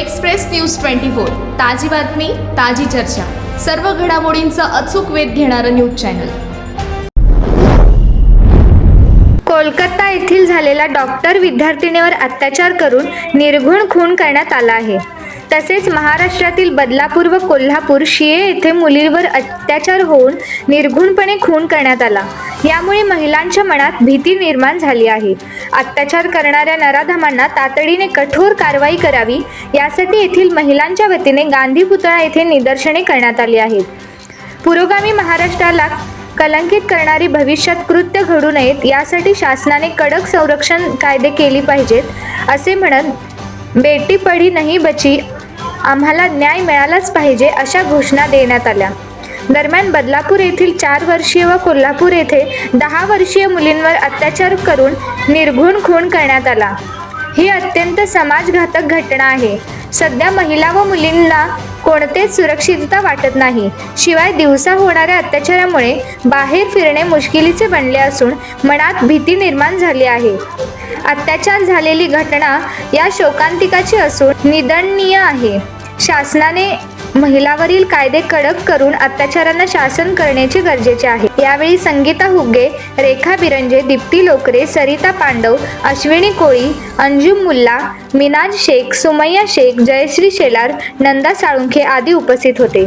Express news twenty four. ताजी बातमी ताजी चर्चा. सर्व घडामोडींचा अचूक वेध घेणारं न्यूज चॅनल. कोलकाता येथील झालेला डॉक्टर विद्यार्थिनीवर अत्याचार करून निर्घुण खून करण्यात आला आहे. तसेच महाराष्ट्रातील बदलापूर व कोल्हापूर शिये येथे मुलीवर अत्याचार होऊन निर्घुणपणे खून करण्यात आला. यामुळे महिलांच्या मनात भीती निर्माण झाली आहे. अत्याचार करणाऱ्या नराधमांना तातडीने कठोर कारवाई करावी यासाठी येथील महिलांच्या वतीने गांधी पुतळा येथे निदर्शने करण्यात आली आहेत. पुरोगामी महाराष्ट्राला कलंकित करणारी भविष्यात कृत्य घडू नयेत यासाठी शासनाने कडक संरक्षण कायदे केली पाहिजेत असे म्हणत बेटी पढी नाही बची आम्हाला न्याय मिळालाच पाहिजे अशा घोषणा देण्यात आल्या. दरम्यान बदलापूर येथील चार वर्षीय व कोल्हापूर येथे दहा वर्षीय मुलींवर अत्याचार करून निर्घुण खून करण्यात आला. ही अत्यंत समाजघातक घटना आहे. सध्या महिला व मुलींना कोणतेच सुरक्षितता वाटत नाही. शिवाय दिवसा होणाऱ्या अत्याचारामुळे बाहेर फिरणे मुश्किलीचे बनले असून मनात भीती निर्माण झाली आहे. अत्याचार झालेली घटना या शोकांतिकाची असून निदंडनीय आहे. शासनाने महिलावरील कायदे कडक करून अत्याचारांना शासन करण्याचे गरजेचे आहे. यावेळी संगीता हुग्गे रेखा बिरंजे दीप्ती लोकरे सरिता पांडव अश्विनी कोळी अंजुम मुल्ला मिनाज शेख सुमय्या शेख जयश्री शेलार नंदा साळुंखे आदी उपस्थित होते.